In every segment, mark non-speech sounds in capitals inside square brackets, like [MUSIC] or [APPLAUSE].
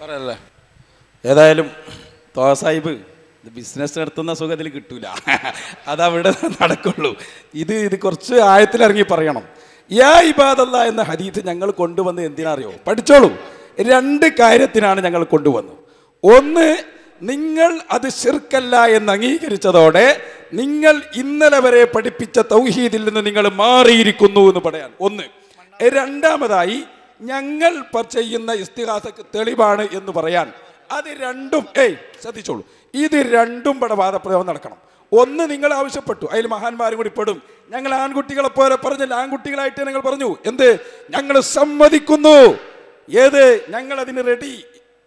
പറയല്ലേ? ഏതായാലും തോഹ സാഹിബ് ബിസിനസ് നടത്തുന്ന സുഖത്തിൽ കിട്ടൂല. [LAUGHS] അതവിടെ നടക്കുള്ളൂ. ഇത് ഇത് കുറച്ച് ആയത്തിലിറങ്ങി പറയണം. യാ ഇബാദല്ല എന്ന ഹദീത്ത് ഞങ്ങൾ കൊണ്ടുവന്ന് എന്തിനറിയോ? പഠിച്ചോളൂ. രണ്ട് കാര്യത്തിനാണ് ഞങ്ങൾ കൊണ്ടുവന്നു ഒന്ന് നിങ്ങൾ അത് ശിർക്കല്ല എന്ന് അംഗീകരിച്ചതോടെ നിങ്ങൾ ഇന്നലെ വരെ പഠിപ്പിച്ച തൗഹീദിൽ നിന്ന് നിങ്ങൾ മാറിയിരിക്കുന്നു എന്ന് പറയാൻ. ഒന്ന് രണ്ടാമതായി ഞങ്ങൾ ചെയ്യുന്ന ഇസ്തിഹാസക്ക് തെളിവാണ് എന്ന് പറയാൻ അത് രണ്ടും ഏയ് ശ്രദ്ധിച്ചോളൂ. ഇത് രണ്ടും ഇവിടെ വാദപ്രയോഗം നടക്കണം. ഒന്ന് നിങ്ങൾ ആവശ്യപ്പെട്ടു അതിൽ മഹാന്മാരും കൂടി പെടും. ഞങ്ങൾ ആൺകുട്ടികളെ പോലെ പറഞ്ഞില്ല ആൺകുട്ടികളായിട്ട് ഞങ്ങൾ പറഞ്ഞു. എന്ത്? ഞങ്ങൾ സമ്മതിക്കുന്നു. ഏത്? ഞങ്ങൾ അതിന് റെഡി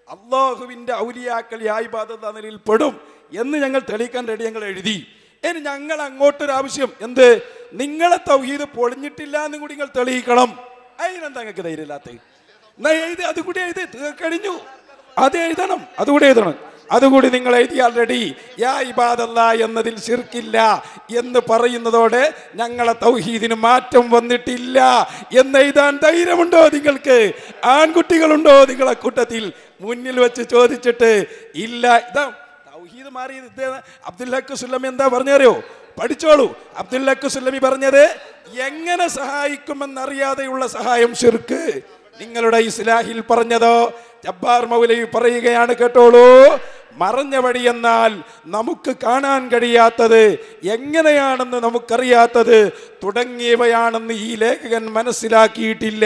അള്ളാഹുവിന്റെ ഔലിയാക്കൾ യായിബാദ നിലയിൽ പെടും എന്ന് ഞങ്ങൾ തെളിയിക്കാൻ റെഡി ഞങ്ങൾ എഴുതി. ഇനി ഞങ്ങൾ അങ്ങോട്ടൊരു ആവശ്യം എന്ത്? നിങ്ങളെ തൗഹീദ് പൊളിഞ്ഞിട്ടില്ല എന്നും കൂടി നിങ്ങൾ തെളിയിക്കണം. അതിനെന്താ നിങ്ങൾക്ക് ധൈര്യമില്ലാത്ത എന്നാ എഴുതി അതുകൂടി എഴുതി തീർക്കഴിഞ്ഞു അത് എഴുതണം അതുകൂടി എഴുതണം. അതുകൂടി നിങ്ങൾ എഴുതിയാൽ റെഡി. യാ ഇബാദല്ല എന്നതിൽ ശിർക്കില്ല എന്ന് പറയുന്നതോടെ ഞങ്ങളെ തൗഹീദിന് മാറ്റം വന്നിട്ടില്ല എന്ന് എഴുതാൻ ധൈര്യമുണ്ടോ നിങ്ങൾക്ക്? ആൺകുട്ടികളുണ്ടോ നിങ്ങളെ കൂട്ടത്തിൽ? മുന്നിൽ വെച്ച് ചോദിച്ചിട്ട് ഇല്ല ഇതാ തൗഹീദ് മാറി ഇത് അബ്ദുല്ലക്ക് സുല്ലമി എന്താ പറഞ്ഞറിയോ? പഠിച്ചോളൂ. അബ്ദുല്ലക്ക് സുല്ലമി പറഞ്ഞത് എങ്ങനെ സഹായിക്കുമെന്നറിയാതെയുള്ള സഹായം ശിർക്ക്. നിങ്ങളുടെ ഇസ്ലാഹിൽ പറഞ്ഞതോ? ജബ്ബാർ മൗലവി പറയുകയാണ് കേട്ടോളൂ. മറഞ്ഞ വഴി എന്നാൽ നമുക്ക് കാണാൻ കഴിയാത്തത് എങ്ങനെയാണെന്ന് നമുക്കറിയാത്തത് തുടങ്ങിയവയാണെന്ന് ഈ ലേഖകൻ മനസ്സിലാക്കിയിട്ടില്ല.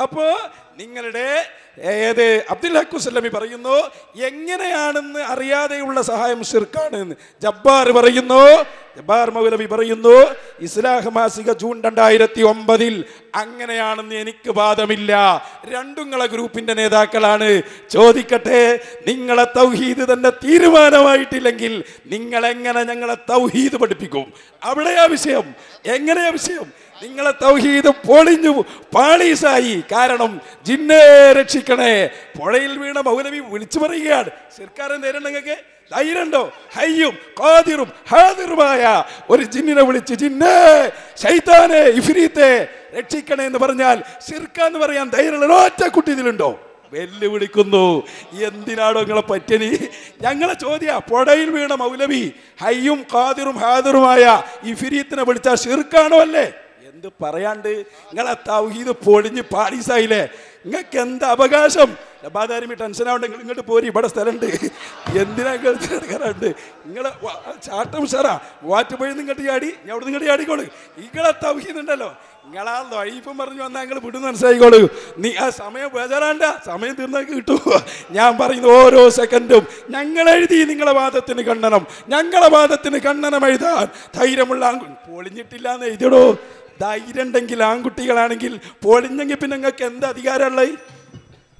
അപ്പോ നിങ്ങളുടെ ഏത് അബ്ദുൽ ഹക്കുസല്ലമി പറയുന്നു എങ്ങനെയാണെന്ന് അറിയാതെയുള്ള സഹായം ഷിർക്കാണ് ജബ്ബാർ പറയുന്നു ജബ്ബാർ മൗലവി പറയുന്നു ഇസ്ലാഹ് മാസിക ജൂൺ രണ്ടായിരത്തി ഒമ്പതിൽ അങ്ങനെയാണെന്ന് എനിക്ക് വാദമില്ല. രണ്ടുങ്ങളെ ഗ്രൂപ്പിന്റെ നേതാക്കളാണ്. ചോദിക്കട്ടെ നിങ്ങളെ തൗഹീദ് തന്നെ തീരുമാനമായിട്ടില്ലെങ്കിൽ നിങ്ങൾ എങ്ങനെ ഞങ്ങളെ തൗഹീദ് പഠിപ്പിക്കും? അവിടെയാ വിഷയം. എങ്ങനെയാ വിഷയം? നിങ്ങളെ തൗഹീദ് പൊളിഞ്ഞു പാളീസായി. കാരണം ജിന്നെ രക്ഷിക്കണേ. പുഴയിൽ വീണ മൗലവി വിളിച്ചു പറയുകയാണ്. സർക്കാർ നേരിടണം നിങ്ങൾക്ക്? ധൈര്യണ്ടോ ഹയ്യും ഖാദിറും ഹാദിറുമായ ഒരു ജിന്നിനെ വിളിച്ച് ജിന്നേ ശൈത്താനെ ഇഫിരീത്തെ രക്ഷിക്കണേ എന്ന് പറഞ്ഞാൽ സിർക്ക എന്ന് പറയാൻ ധൈര്യമുള്ള ഒറ്റ കുട്ടി ഇതിലുണ്ടോ? വെല്ലുവിളിക്കുന്നു. എന്തിനാണോ നിങ്ങളെ പറ്റനി ഞങ്ങളെ ചോദ്യ പുഴയിൽ വീണ മൗലവി ഹയ്യും ഖാദിറും ഹാദിറുമായ ഇഫിരീത്തിനെ വിളിച്ച വിളിച്ചാൽ ഷിർക്കാണോ അല്ലേ? എന്ത് പറയാണ്ട്? നിങ്ങളെ തൗഹീദ് പൊടിഞ്ഞ് പാടീസായില്ലേ നിങ്ങൾക്ക് എന്ത് അവകാശം? ലബാദാരിമി ടെൻഷൻ നിങ്ങൾ ഇങ്ങോട്ട് പോരി ഇവിടെ സ്ഥലമുണ്ട്. എന്തിനാ കേൾക്കാറുണ്ട് നിങ്ങളെ ചാട്ടം ഉഷാറാ. വാറ്റുപോയി നിങ്ങട്ട് ചാടി ഞാൻ അവിടെ നിങ്ങട്ട് ചാടിക്കോളൂ. നിങ്ങളെ തൗഹീദുണ്ടല്ലോ നിങ്ങളാ ലൈഫും പറഞ്ഞു വന്നാൽ നിങ്ങൾ വിടുന്ന മനസ്സിലായിക്കോളൂ നീ ആ സമയം ബേജാറാണ്ട. സമയം തീർന്നാൽ കിട്ടുമോ ഞാൻ പറയുന്ന ഓരോ സെക്കൻഡും ഞങ്ങൾ എഴുതി നിങ്ങളെ വാദത്തിന് കണ്ണനം ഞങ്ങളെ വാദത്തിന് കണ്ണനം എഴുതാൻ ധൈര്യമുള്ള പൊളിഞ്ഞിട്ടില്ല എന്ന് എഴുതിയടോ. ധൈര്യം ഉണ്ടെങ്കിൽ ആൺകുട്ടികളാണെങ്കിൽ പൊളിഞ്ഞെങ്കിൽ പിന്നെ നിങ്ങൾക്ക് എന്ത് അധികാരമുള്ളത്